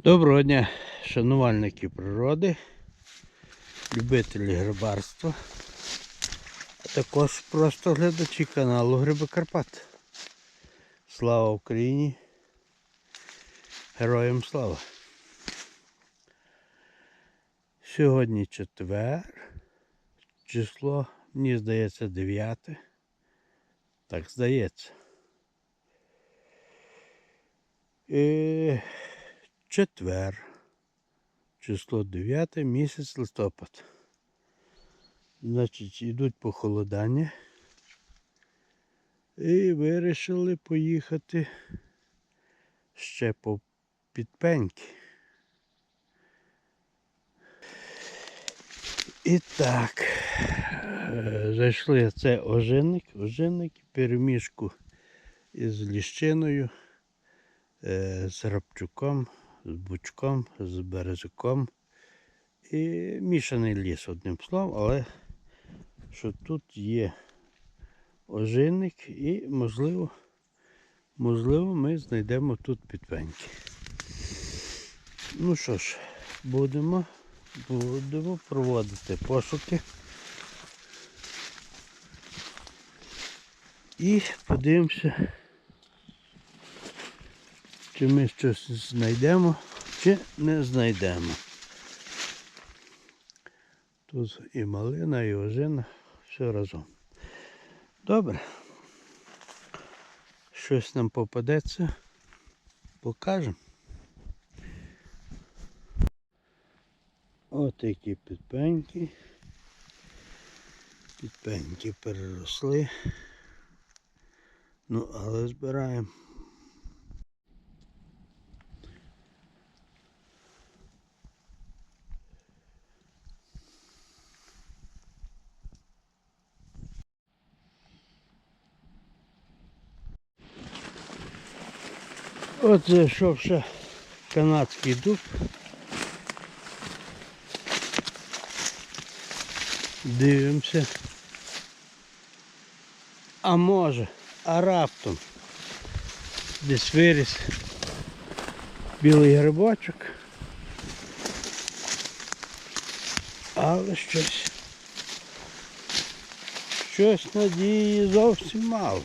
Доброго дня, шанувальники природи, любителі грибарства, а також просто глядачі каналу Гриби Карпат. Слава Україні! Героям слава! Сьогодні четвер, число, мені здається, 9. Так здається. І четвер, число 9 місяць листопад. Значить, йдуть похолодання. І вирішили поїхати ще по підпеньки. І так, зайшли це ожинник, ожинник, перемішку із ліщиною, е, з рапчуком, з бучком, з березиком. І мішаний ліс, одним словом, але що тут є ожинник і можливо, можливо, ми знайдемо тут підпеньки. Ну що ж, будемо, будемо проводити пошуки. І подивимося, чи ми щось знайдемо, чи не знайдемо. Тут і малина, і ожина, все разом. Добре. Щось нам попадеться, покажемо. От які підпеньки. Підпеньки переросли. Ну, але збираємо. От зайшов ще канадський дуб. Дивимося. А може, а раптом десь виріс білий грибочок. Але щось. Щось надії зовсім мало.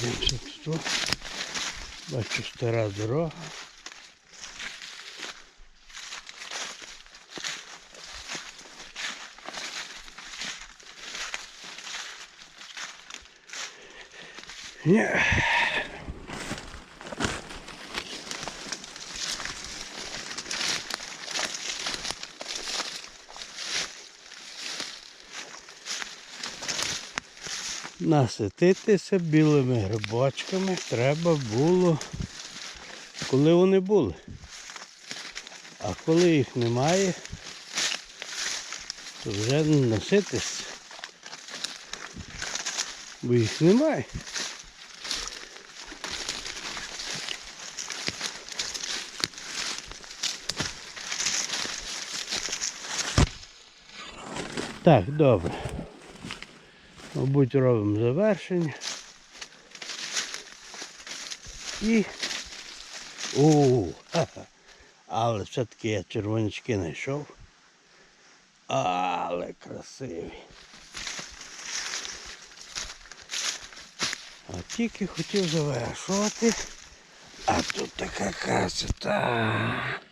Пройдемося тут. Бачу стара дорога. Ні. Насититися білими грибочками треба було, коли вони були. А коли їх немає, то вже не наситишся. Бо їх немає. Так, добре. Мабуть, робимо завершення. І... О, ха-ха. Але все-таки я червонячки знайшов. Але красиві. А тільки хотів завершувати. А тут така красота.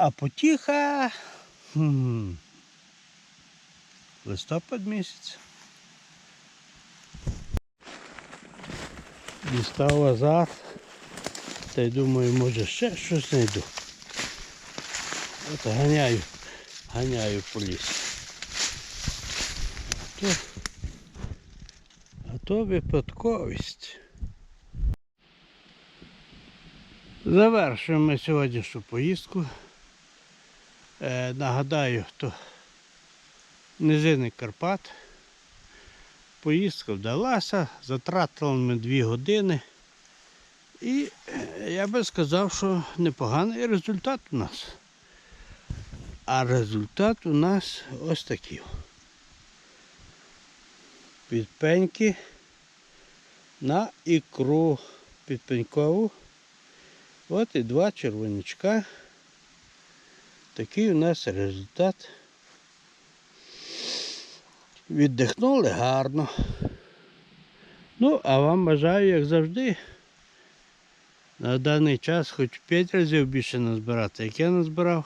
А потіха. хм, Листопад місяць. Дістав азарт. Та й думаю, може ще щось знайду. От ганяю, ганяю по лісу. А то, а то випадковість. Завершуємо сьогоднішню поїздку. Е, нагадаю, то низини Карпат. Поїздка вдалася, затратили ми дві години. І е, я би сказав, що непоганий результат у нас. А результат у нас ось такий. Підпеньки на ікру підпенькову. От і два червонячка. Такий у нас результат. Віддихнули гарно. Ну, а вам бажаю, як завжди, на даний час хоч 5 разів більше назбирати, як я назбирав,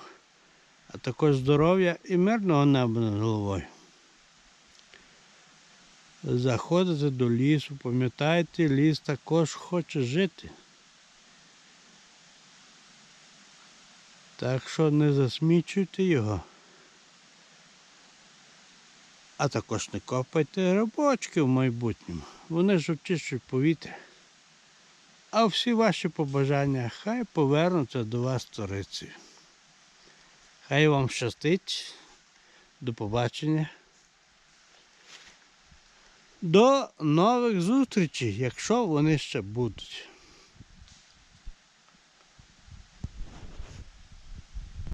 а також здоров'я і мирного неба над головою. Заходите до лісу, пам'ятайте, ліс також хоче жити. Так що не засмічуйте його. А також не копайте грибочки в майбутньому. Вони ж очищують повітря. А всі ваші побажання хай повернуться до вас сторицею. Хай вам щастить. До побачення. До нових зустрічей, якщо вони ще будуть.